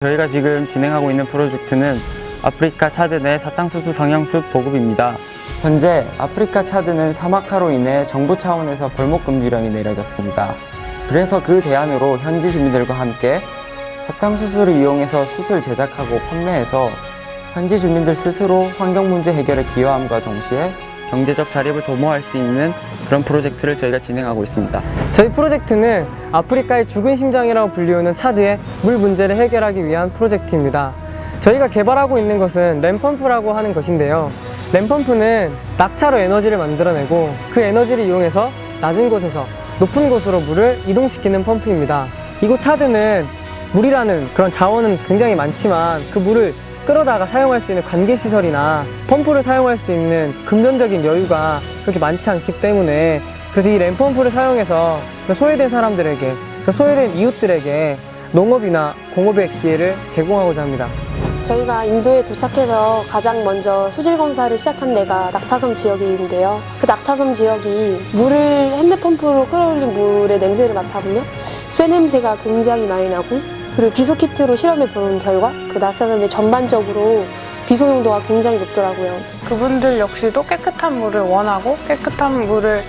저희가 지금 진행하고 있는 프로젝트는 아프리카 차드 내 사탕수수 상향숲 보급입니다. 현재 아프리카 차드는 사막화로 인해 정부 차원에서 벌목금지령이 내려졌습니다. 그래서 그 대안으로 현지 주민들과 함께 사탕수수를 이용해서 숯을 제작하고 판매해서 현지 주민들 스스로 환경 문제 해결에 기여함과 동시에 경제적 자립을 도모할 수 있는 그런 프로젝트를 저희가 진행하고 있습니다. 저희 프로젝트는 아프리카의 죽은 심장이라고 불리우는 차드의 물 문제를 해결하기 위한 프로젝트입니다. 저희가 개발하고 있는 것은 램펌프라고 하는 것인데요. 램펌프는 낙차로 에너지를 만들어내고 그 에너지를 이용해서 낮은 곳에서 높은 곳으로 물을 이동시키는 펌프입니다. 이곳 차드는 물이라는 그런 자원은 굉장히 많지만 그 물을 끌어다가 사용할 수 있는 관계시설이나 펌프를 사용할 수 있는 금전적인 여유가 그렇게 많지 않기 때문에 그래서 이 램펌프를 사용해서 그 소외된 사람들에게 그 소외된 이웃들에게 농업이나 공업의 기회를 제공하고자 합니다. 저희가 인도에 도착해서 가장 먼저 수질 검사를 시작한 데가 낙타섬 지역인데요. 그 낙타섬 지역이 물을 핸드펌프로 끌어올린 물의 냄새를 맡아보면 쇠 냄새가 굉장히 많이 나고 그리고 비소 키트로 실험해 본 결과 그 낙타섬이 전반적으로 비소 농도가 굉장히 높더라고요. 그분들 역시도 깨끗한 물을 원하고 깨끗한 물을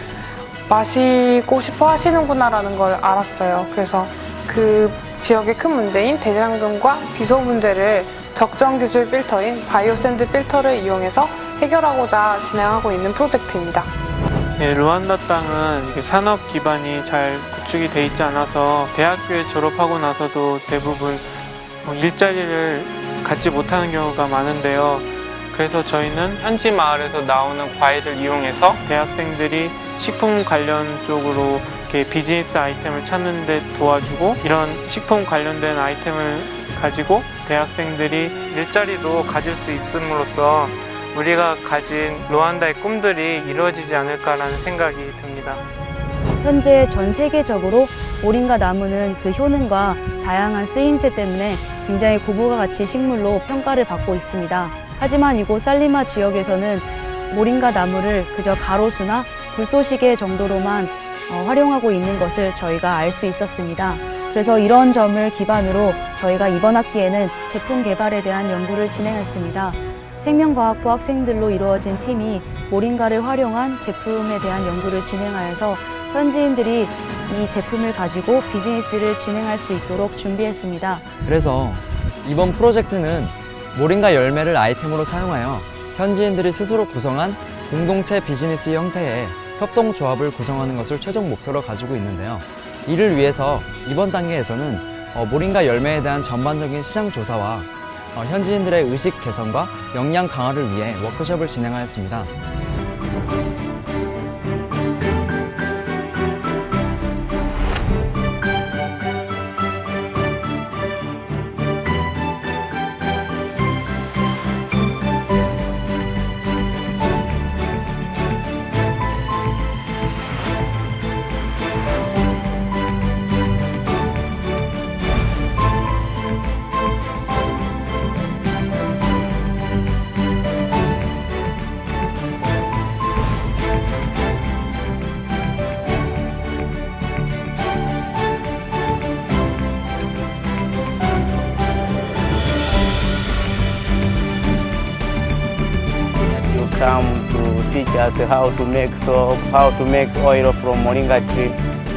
마시고 싶어 하시는구나라는 걸 알았어요. 그래서 그 지역의 큰 문제인 대장금과 비소 문제를 적정 기술 필터인 바이오샌드 필터를 이용해서 해결하고자 진행하고 있는 프로젝트입니다. 네, 루안다 땅은 산업 기반이 잘 구축이 돼 있지 않아서 대학교에 졸업하고 나서도 대부분 뭐 일자리를 갖지 못하는 경우가 많은데요. 그래서 저희는 현지 마을에서 나오는 과일을 이용해서 대학생들이 식품 관련 쪽으로 이렇게 비즈니스 아이템을 찾는데 도와주고 이런 식품 관련된 아이템을 가지고 대학생들이 일자리도 가질 수 있음으로써 우리가 가진 루안다의 꿈들이 이루어지지 않을까라는 생각이 듭니다. 현재 전 세계적으로 모링가 나무는 그 효능과 다양한 쓰임새 때문에 굉장히 고부가 가치 식물로 평가를 받고 있습니다. 하지만 이곳 살리마 지역에서는 모링가 나무를 그저 가로수나 불쏘시개 정도로만 어, 활용하고 있는 것을 저희가 알 수 있었습니다. 그래서 이런 점을 기반으로 저희가 이번 학기에는 제품 개발에 대한 연구를 진행했습니다. 생명과학부 학생들로 이루어진 팀이 모링가를 활용한 제품에 대한 연구를 진행하여서 현지인들이 이 제품을 가지고 비즈니스를 진행할 수 있도록 준비했습니다. 그래서 이번 프로젝트는 모링가 열매를 아이템으로 사용하여 현지인들이 스스로 구성한 공동체 비즈니스 형태의 협동조합을 구성하는 것을 최종 목표로 가지고 있는데요. 이를 위해서 이번 단계에서는 어, 모링가 열매에 대한 전반적인 시장 조사와 어, 현지인들의 의식 개선과 역량 강화를 위해 워크숍을 진행하였습니다. Come to teach us how to make soap, how to make oil from moringa tree.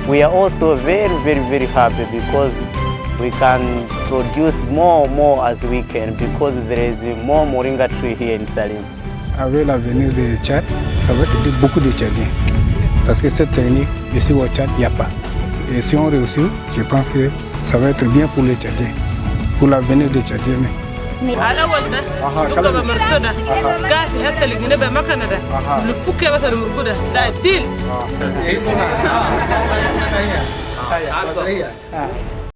We are also very, very, very happy because we can produce more, more as we can because there is more moringa tree here in Salim. Avec l'avenir de Tchad, ça va aider beaucoup de Tchadiens. Parce que cette technique, ici au Tchad, il n'y a pas. Et si on réussit, je pense que ça va être bien pour les Tchadiens, pour l'avenir des Tchadiens. على ولنا دوكا بمرتنا قاتي حتى الجنبه مكنه ده. نفكها مثلا مرقده ده الديل إيه